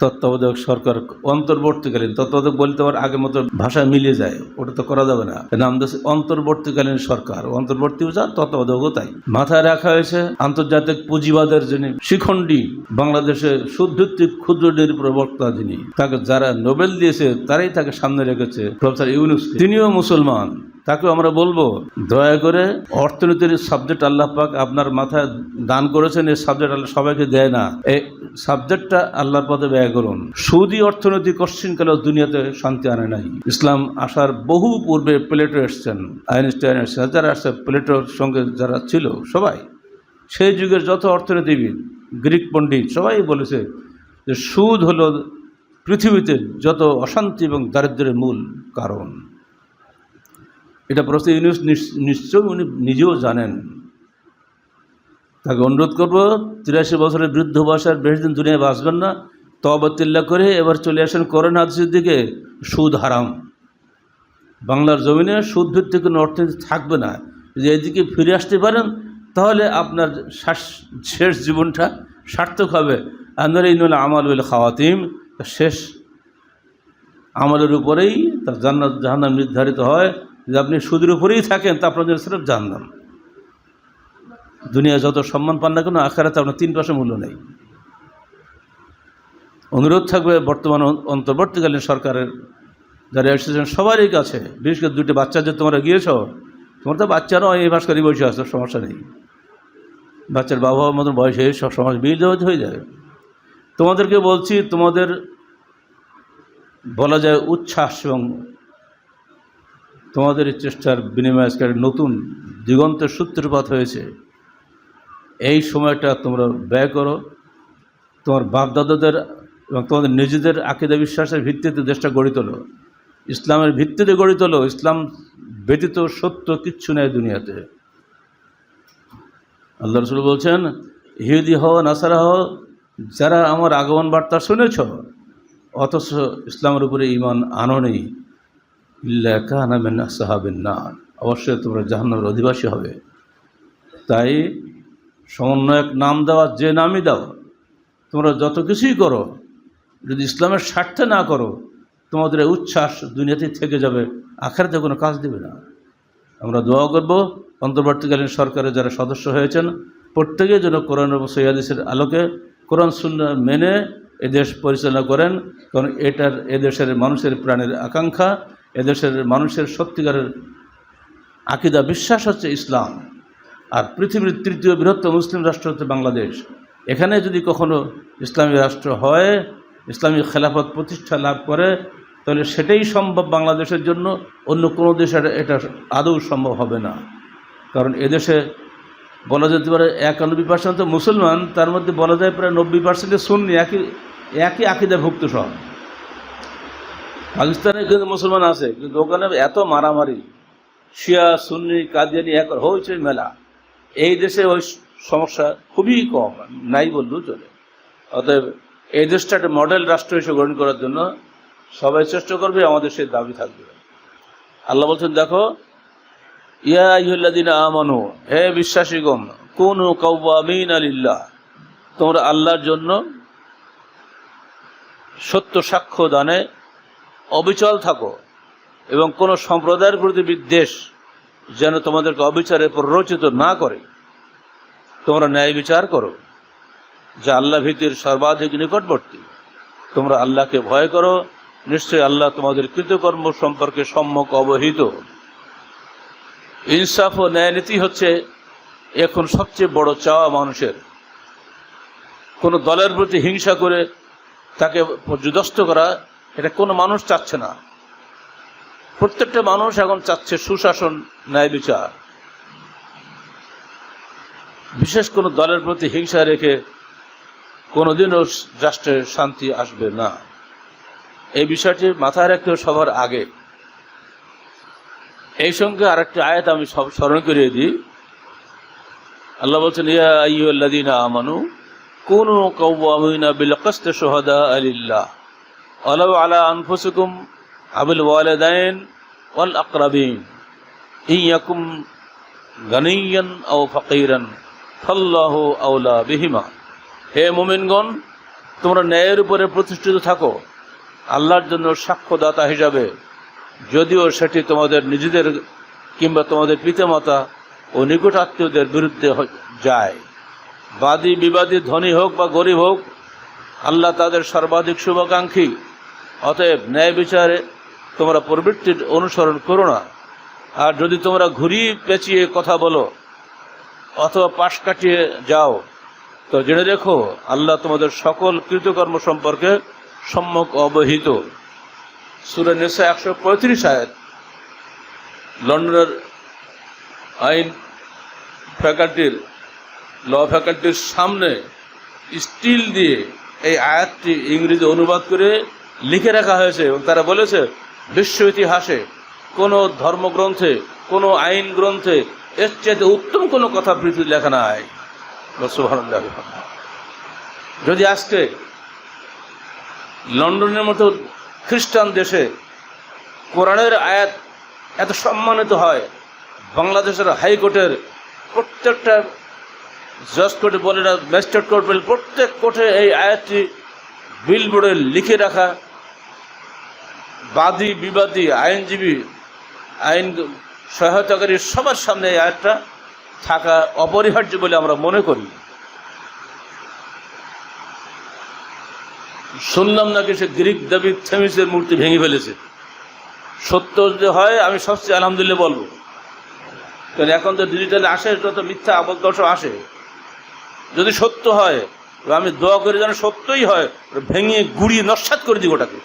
তত্ত্বাবধায়ক সরকার অন্তর্বর্তীকালীন, তত্ত্বাবধায়ক বলতে আবার আগের মতো ভাষা মিলিয়ে যায়, ওটা তো করা যাবে না। নাম দিয়েছে অন্তর্বর্তীকালীন সরকার অন্তর্বর্তীও যা, তত্ত্বাবধায়কও তাই। মাথায় রাখা হয়েছে, আন্তর্জাতিক পুঁজিবাদের যিনি শিখণ্ডী বাংলাদেশে সুদভিত্তিক ক্ষুদ্র ঋণের প্রবক্তা যিনি, তাকে যারা নোবেল দিয়েছে, তারাই তাকে সামনে রেখেছে প্রফেসর ইউনুস। তিনিও মুসলমান। তাকে আমরা বলব, দয়া করে অর্থনীতির সাবজেক্ট আল্লাহ পাক আপনার মাথায় দান করেছেন, এই সাবজেক্ট আল্লাহ সবাইকে দেয় না। এই সাবজেক্টটা আল্লাহর পথে ব্যয় করুন। সুদী অর্থনীতি কশ্চিনকালেও দুনিয়াতে শান্তি আনে নাই। ইসলাম আসার বহু পূর্বে প্লেটো এসছেন, আইনস্টাইন এসছেন, যারা আসছে প্লেটোর সঙ্গে যারা ছিল সবাই। সেই যুগের যত অর্থনীতিবিদ, গ্রিক পণ্ডিত, সবাই বলেছে যে সুদ হলো পৃথিবীতে যত অশান্তি এবং দারিদ্র্যের মূল কারণ। এটা প্রশ্ন ইউনিস নিশ্চয়ই উনি নিজেও জানেন। তাকে অনুরোধ করব, তিরাশি বছরের বৃদ্ধ বয়সের বেশি দিন দুনিয়ায় বাঁচবেন না তবাতিল্লা করে এবার চলে আসেন করোনা হাদিসের দিকে, সুদ হারাম। বাংলার জমিনে সুদ ভিত্তিক কোনো অর্থনীতি থাকবে না। যদি এদিকে ফিরে আসতে পারেন, তাহলে আপনার শ্বাস- শেষ জীবনটা সার্থক হবে। আপনার এই নলে আমাল বলে খাওয়াতিম, শেষ আমলের উপরেই তার জান্নাত, জাহান্নাম নির্ধারিত হয়। যে আপনি সুদের উপরেই থাকেন, তা আপনার জন্য সিরফ জাহান্নাম। দুনিয়া যত সম্মান পান না কেন, আখারাতে আপনার তিন পাশে মূল্য নেই। অনুরোধ থাকবে বর্তমান অন্তর্বর্তীকালীন সরকারের যারা এসেছেন, সবারই কাছে, বিশেষ করে দুটি বাচ্চা যে তোমরা গিয়েছ, তোমার তো বাচ্চারাও এই ভাস করে বসে আসতো সমস্যা নেই। বাচ্চার বাবা মতন বয়স হয়ে সব সমাজ বিয়ে হয়ে যাবে তোমাদেরকে বলছি, তোমাদের বলা যায় উচ্ছ্বাস এবং তোমাদের চেষ্টার বিনিময়ে আজকের নতুন দিগন্তের সূত্রপাত হয়েছে। এই সময়টা তোমরা ব্যয় করো। তোমার বাপদাদাদের এবং তোমাদের নিজেদের আকিদা বিশ্বাসের ভিত্তিতে দেশটা গড়ে তোলো। ইসলামের ভিত্তিতে গড়ে তোলো। ইসলাম ব্যতীত সত্য কিচ্ছু নেই দুনিয়াতে। আল্লাহ রসুল বলছেন, ইহুদি হও, নাসারা হও, যারা আমার আগমন বার্তা শুনেছ, অথচ ইসলামের উপরে ইমান আনো নেই। ইল্লা কানামেন সাহাবেন না অবশ্যই তোমরা জাহান্নামের অধিবাসী হবে। তাই সমন্বয়ক নাম দেওয়া, যে নামই দাও, তোমরা যত কিছুই করো, যদি ইসলামের স্বার্থে না করো, তোমাদের উচ্ছ্বাস দুনিয়াতেই থেকে যাবে, আখারাতে কোনো কাজ দেবে না। আমরা দোয়া করব, অন্তর্বর্তীকালীন সরকারের যারা সদস্য হয়েছেন প্রত্যেকে যেন কোরআন এবং সৈয়াদিসের আলোকে কোরআন শূন্য মেনে এদেশ পরিচালনা করেন, কারণ এটার এদেশের মানুষের প্রাণের আকাঙ্ক্ষা এদেশের মানুষের সত্যিকারের আকিদা, বিশ্বাস হচ্ছে ইসলাম। আর পৃথিবীর তৃতীয় বৃহত্তম মুসলিম রাষ্ট্র হচ্ছে বাংলাদেশ। এখানে যদি কখনো ইসলামী রাষ্ট্র হয়, ইসলামী খেলাফত প্রতিষ্ঠা লাভ করে, তাহলে সেটাই সম্ভব বাংলাদেশের জন্য, অন্য কোনো দেশে এটা আদৌ সম্ভব হবে না। কারণ এদেশে বলা যেতে পারে একানব্বই পার্সেন্ট তো মুসলমান, তার মধ্যে বলা যায় প্রায় নব্বই পার্সেন্টে সুন্নি, একই একই আকিদাভুক্ত সব। পাকিস্তানে কিন্তু মুসলমান আছে, কিন্তু ওখানে এত মারামারি, শিয়া, সুন্নি, কাদিয়ানি এক হয়েছে মেলা। এই দেশে ওই সমস্যা খুবই কম, নাই বললেও চলে। অতএব এই দেশটা একটা মডেল রাষ্ট্র হিসেবে গ্রহণ করার জন্য সবাই চেষ্টা করবে, আমাদের সেই দাবি থাকবে। আল্লাহ বলছেন, দেখো, ইয়া ইহুল্লাদিন আমানু, হে বিশ্বাসীগণ, কোন কৌবামিন আলিল্লাহ তোমরা আল্লাহর জন্য সত্য সাক্ষ্য দানে অবিচল থাকো এবং কোন সম্প্রদায়ের প্রতি বিদ্বেষ যেন তোমাদেরকে অবিচারে প্ররোচিত না করে। তোমরা ন্যায় বিচার করো, যা আল্লাহ ভীতির সর্বাধিক নিকটবর্তী। তোমরা আল্লাহকে ভয় করো নিশ্চয়ই আল্লাহ তোমাদের কৃতকর্ম সম্পর্কে সম্যক অবহিত। ইনসাফ ও ন্যায়নীতি হচ্ছে এখন সবচেয়ে বড় চাওয়া মানুষের। কোনো দলের প্রতি হিংসা করে তাকে পর্যদস্ত করা এটা কোনো মানুষ চাচ্ছে না। প্রত্যেকটা মানুষ এখন চাচ্ছে সুশাসন, ন্যায় বিচার। বিশেষ কোনো দলের প্রতি হিংসা রেখে কোনোদিনও রাষ্ট্রে শান্তি আসবে না। এই বিষয়টি মাথায় রাখতে সবার আগে। এই সঙ্গে আরেকটি আয়াত আমি সব স্মরণ করিয়ে দিই। আল্লাহ বলছেন, ইয়া আমানু কুনু কাওয়ামিনা বিল কিসতি শুহাদা লিল্লাহ। ওয়ালাউ আলা আনফুসিকুম আবিল ওয়ালিদাইন ওয়াল আকরাবিন। ইয়াকুম গানিয়ান আও ফাকিরান ফাল্লাহু আওলা বিহিমা। হে মুমিনগণ, তোমরা ন্যায়ের উপরে প্রতিষ্ঠিত থাকো, আল্লাহর জন্য সাক্ষ্যদাতা হিসাবে। যদিও সেটি তোমাদের নিজেদের কিংবা তোমাদের পিতামাতা ও নিকট আত্মীয়দের বিরুদ্ধে যায়। বাদী বিবাদী ধনী হোক বা গরিব হোক, আল্লাহ তাদের সর্বাধিক শুভাকাঙ্ক্ষী। অতএব ন্যায় বিচারে তোমরা প্রবৃত্তির অনুসরণ করো না। আর যদি তোমরা ঘুরিয়ে পেঁচিয়ে কথা বলো অথবা পাশ কাটিয়ে যাও, তো জেনে রেখো আল্লাহ তোমাদের সকল কৃতকর্ম সম্পর্কে সম্যক অবহিত। সুরে নেশা একশো পঁয়ত্রিশ আয়াত। লন্ডনের আইন ফ্যাকাল্টির, ল ফ্যাকাল্টির সামনে স্টিল দিয়ে এই আয়াতটি ইংরেজি অনুবাদ করে লিখে রাখা হয়েছে এবং তারা বলেছে, বিশ্ব ইতিহাসে কোনো ধর্মগ্রন্থে, কোনো আইন গ্রন্থে এর চাইতে উত্তম কোনো কথা পৃথিবী লেখা নাই। যদি আজকে লন্ডনের মতো খ্রিস্টান দেশে কোরআনের আয়াত এত সম্মানিত হয়, বাংলাদেশের হাইকোর্টের প্রত্যেকটা জজ কোর্টে বলে না, ম্যাজিস্ট্রেট কোর্ট বলে প্রত্যেক কোর্টে এই আয়াতটি বিলবোর্ডে লিখে রাখা বাদী, বিবাদী, আইনজীবী, আইন সহায়তাকারী সবার সামনে এই আয়াতটা থাকা অপরিহার্য বলে আমরা মনে করি। শুনলাম নাকি সে গ্রিক দেবী থেমিসের মূর্তি ভেঙে ফেলেছে। সত্য যদি হয়, আমি সবচেয়ে আলহামদুলিল্লাহ বলব। কারণ এখন তো ডিজিটালে আসে তত মিথ্যা আবদ্ধ আসে। যদি সত্য হয় আমি দোয়া করে যেন সত্যই হয়, ভেঙে গুড়িয়ে নস্বাত করে দিই ওটাকে।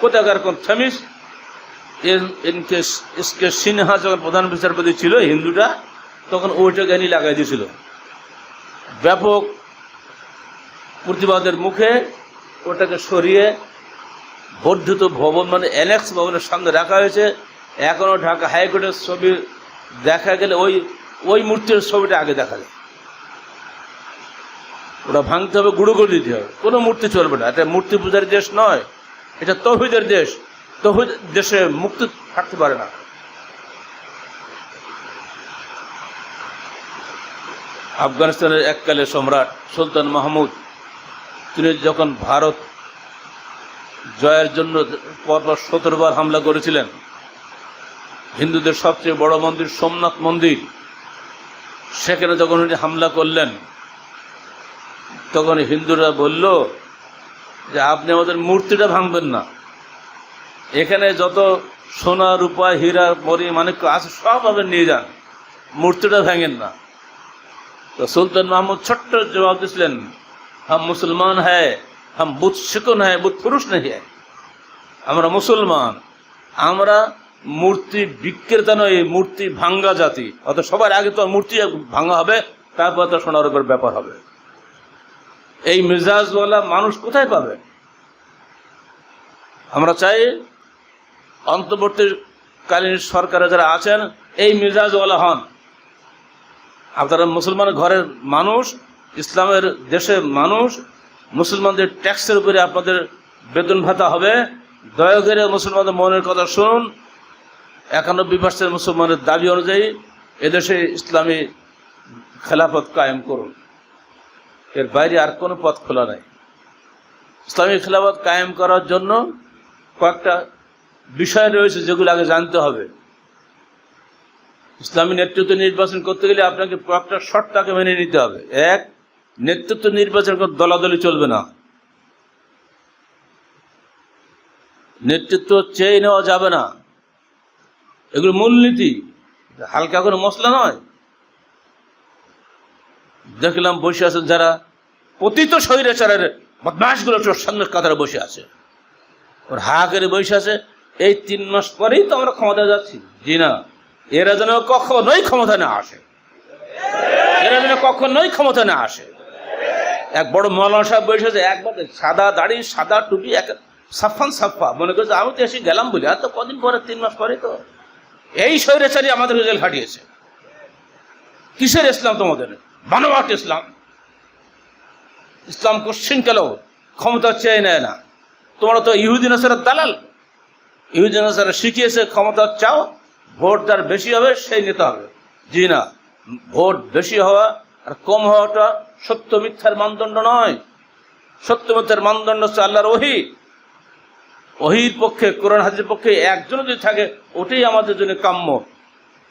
কোথাকার কোন থেমিস? এনকে, এসকে সিনহা যখন প্রধান বিচারপতি ছিল, হিন্দুটা, তখন ওইটাকে এনে লাগাই দিয়েছিল। ব্যাপক প্রতিবাদের মুখে ওটাকে সরিয়ে বর্ধিত ভবন মানে অ্যানেক্স ভবনের সামনে রাখা হয়েছে। এখনও ঢাকা হাইকোর্টের ছবি দেখা গেলে ওই ওই মূর্তির ছবিটা আগে দেখা যায়। ওটা ভাঙতে হবে, গুঁড়ো করে দিতে হবে। কোনো মূর্তি চলবে না। এটা মূর্তি পূজার দেশ নয়। এটা তহিদের দেশ। তহিদ দেশে মুক্তি থাকতে পারে না। আফগানিস্তানের এককালে সম্রাট সুলতান মাহমুদ, তিনি যখন ভারত জয়ের জন্য পরপর সতেরোবার হামলা করেছিলেন, হিন্দুদের সবচেয়ে বড় মন্দির সোমনাথ মন্দির, সেখানে যখন উনি হামলা করলেন তখন হিন্দুরা বলল যে, আপনি আমাদের মূর্তিটা ভাঙবেন না। এখানে যত সোনা, রূপা, হীরা মরি মানিক্য আছে, সব আপনি নিয়ে যান। মূর্তিটা ভাঙেন না। তো সুলতান মাহমুদ ছোট্ট জবাব দিয়েছিলেন হাম মুসলমান হ্যায়, হাম বুধ শিকুন হ্যায়, বুধ পুরুষ নেই আমরা মুসলমান। আমরা মূর্তি বিক্রেতা নয় মূর্তি ভাঙ্গা জাতি। অত সবার আগে তো মূর্তি ভাঙা হবে, তারপর তো সোনার উপর ব্যাপার হবে। এই মেজাজওয়ালা মানুষ কোথায় পাবে? আমরা চাই অন্তর্বর্তীকালীন সরকারে যারা আছেন, এই মেজাজওয়ালা হন। আপনারা মুসলমান ঘরের মানুষ, ইসলামের দেশের মানুষ, মুসলমানদের ট্যাক্সের উপরে আপনাদের বেতন ভাতা হবে। দয়া করে মুসলমানদের মনের কথা শুনুন। একানব্বই পার্সেন্ট মুসলমানের দাবি অনুযায়ী এদেশে ইসলামী খেলাফত কায়েম করুন। এর বাইরে আর কোনো পথ খোলা নাই। ইসলামী খেলাফত কায়েম করার জন্য কয়েকটা বিষয় রয়েছে যেগুলো আগে জানতে হবে। ইসলামী নেতৃত্ব নির্বাচন করতে গেলে আপনাকে কয়েকটা শর্তাকে মেনে নিতে হবে। এক, নেতৃত্ব নির্বাচন দলাদলি চলবে না। নেতৃত্ব চেয়ে নেওয়া যাবে না। এগুলো মূলনীতি। হালকা কোনো মশলা নয়। দেখলাম বসে আছেন যারা পতিত স্বৈরাচারের বদমাসগুলো তোর সামনে কাতারে বসে আছে। ওর হা করে বসে আছে। এই তিন মাস পরেই তো আমরা ক্ষমতা যাচ্ছি। জি না, এরা যেন কখনোই ক্ষমতা না আসে। এরা যেন কখনোই ক্ষমতা না আসে। এক বড় মৌলানা সাহেব বসে আছে একবার সাদা দাড়ি, সাদা টুপি, এক সাফান সাফা। মনে করছে আমি তো এসে গেলাম বলি, আর তো কদিন পরে, তিন মাস পরে তো। এই স্বৈরাচারী আমাদের রেজাল্ট হারিয়েছে কিসের ইসলাম তোমাদের? বানোয়াট ইসলাম। ইসলাম কোশ্চিন কেন ক্ষমতা চেয়ে নেয় না। তোমরা তো ইহুদিন আসারের দালাল। ইহুদিন আসারা শিখিয়েছে, ক্ষমতা চাও, ভোট যার বেশি হবে সেই নিতে হবে। জি না, ভোট বেশি হওয়া আর কম হওয়াটা সত্য মিথ্যার মানদণ্ড নয়। সত্য মিথ্যার মানদণ্ড হচ্ছে আল্লাহর ওহি। ওহির পক্ষে, কোরআন হাজির পক্ষে একজন যদি থাকে, ওটাই আমাদের জন্য কাম্য।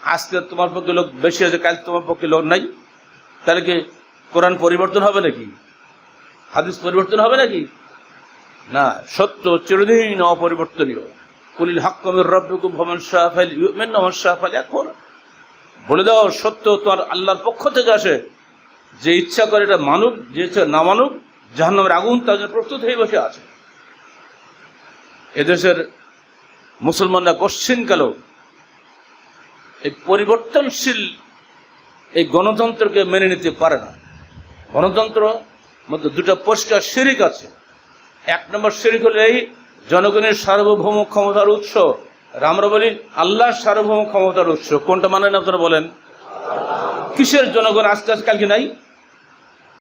আজকে তোমার পক্ষে লোক বেশি আছে, কাল তোমার পক্ষে লোক নাই। তাহলে কি কোরআন পরিবর্তন হবে নাকি? হাদিস পরিবর্তন হবে নাকি? না, সত্য চিরদিন অপরিবর্তনীয়। কুলিল হাক্কমের রব্বকুম ভমন শাহফাইল ইউমেন নমন শাহফাইল এখন বলে দাও, সত্য তোমার আল্লাহর পক্ষ থেকে আসে। যে ইচ্ছা করে এটা মানুক, যে ইচ্ছা না মানুক, জাহান্নামের আগুন তার জন্য প্রস্তুত হয়ে বসে আছে। এদেশের মুসলমানরা কশ্চিনকালেও এই পরিবর্তনশীল এই গণতন্ত্রকে মেনে নিতে পারে না। গণতন্ত্র মধ্যে দুটো পরিষ্কার শিরিক আছে। এক নম্বর শিরিক হলো এই, জনগণের সার্বভৌম ক্ষমতার উৎস। আমরা বলি আল্লাহ সার্বভৌম ক্ষমতার উৎস। কোনটা মানেন আপনারা বলেন? কিসের জনগণ আস্তে আস্তে কালকে নাই?